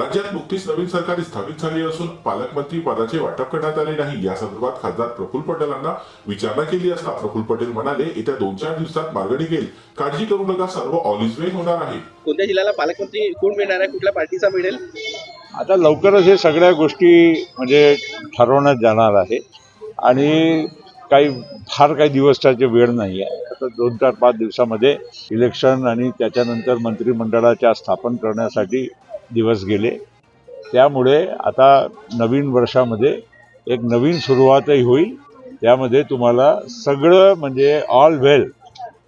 राज्यात नुकतीच नवीन सरकार स्थापित झाली असून पालकमंत्री पदाचे वाटप करण्यात आले नाही. या संदर्भात खासदार प्रफुल्ल पटेलांना विचारणा केली असता प्रफुल्ल पटेल म्हणाले येत्या दोन चार दिवसात मार्ग निघेल काळजी करू नका सर्व ऑल इज वेल होणार आहे. कोणत्या जिल्ह्याला पालकमंत्री कोण मिळणार आहे? कुठल्या पार्टीचा मिळेल? आता लवकरच हे सगळ्या गोष्टी म्हणजे ठरवण्यात जाणार आहे. आणि काही फार काही दिवसाची वेळ नाही आहे. आता दोन चार पाच दिवसामध्ये इलेक्शन आणि त्याच्यानंतर मंत्रिमंडळाच्या स्थापन करण्यासाठी दिवस गेले. त्यामुळे आता नवीन वर्षामध्ये एक नवीन सुरुवातही होईल. त्यामध्ये तुम्हाला सगळं म्हणजे ऑल वेल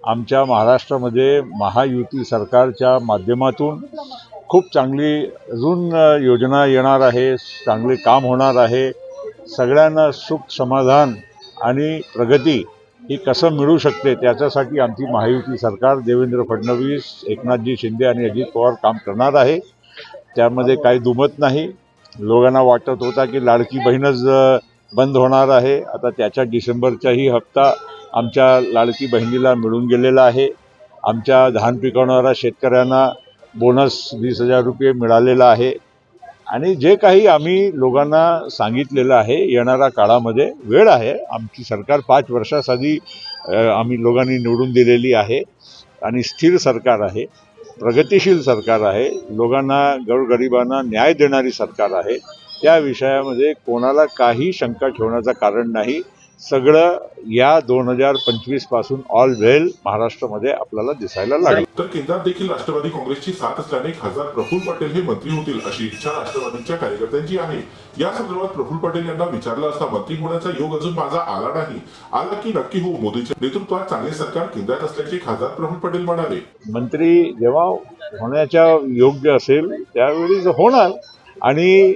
आमच्या महाराष्ट्रामध्ये महायुती सरकारच्या माध्यमातून खूप चांगली अजून योजना येणार आहे चांगले काम होणार आहे. सगळ्यांना सुख समाधान आणि प्रगती ही कसं मिळू शकते त्याच्यासाठी आमची महायुती सरकार देवेंद्र फडणवीस एकनाथजी शिंदे आणि अजित पवार काम करणार आहे. त्यामध्ये काही दुमत नाही. लोकांना वाटत होता की लाडकी बहीणच बंद होणार आहे. आता त्याच्या डिसेंबरचाही हप्ता आमच्या लाडकी बहिणीला मिळून गेलेला आहे. आमच्या धान पिकवणाऱ्या शेतकऱ्यांना बोनस वीस हजार रुपये मिळालेला आहे. आणि जे काही आम्ही लोकांना सांगितलेलं आहे येणाऱ्या काळामध्ये वेळ आहे. आमची सरकार पाच वर्षासाठी आम्ही लोकांनी निवडून दिलेली आहे. आणि स्थिर सरकार आहे. प्रगतिशील सरकार आहे लोकांना गरगरिबांना न्याय देणारी सरकार आहे त्या विषयामध्ये कोणाला काही शंका ठेवण्याचं कारण नाही. सगळं या दोन हजार पंचवीसपासून ऑल वेल महाराष्ट्रामध्ये आपल्याला दिसायला लागलं. तर केंद्रात देखील राष्ट्रवादी काँग्रेसची साथ असल्याने खासदार प्रफुल्ल पटेल हे मंत्री होतील अशी इच्छा राष्ट्रवादीच्या कार्यकर्त्यांची आहे. या संदर्भात प्रफुल्ल पटेल यांना विचारलं असता मंत्री होण्याचा योग अजून माझा आला नाही. आला की नक्की हो मोदीच्या नेतृत्वात चांगले सरकार केंद्रात असल्याचे खासदार प्रफुल्ल पटेल म्हणाले. मंत्री जेव्हा होण्याच्या योग्य असेल त्यावेळी होणार. आणि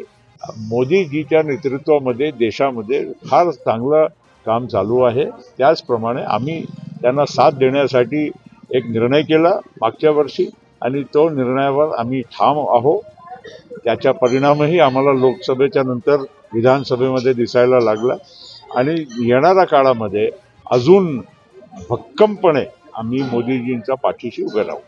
मोदीजीच्या नेतृत्वामध्ये देशामध्ये फार चांगलं काम चालू आहे. त्याचप्रमाणे आम्ही त्यांना साथ देण्यासाठी एक निर्णय केला मागच्या वर्षी आणि तो निर्णयावर आम्ही ठाम आहो त्याचा परिणामही आम्हाला लोकसभेच्या नंतर विधानसभेमध्ये दिसायला लागला. आणि येणाऱ्या काळामध्ये अजून भक्कमपणे आम्ही मोदीजींच्या पाठीशी उभे राहू.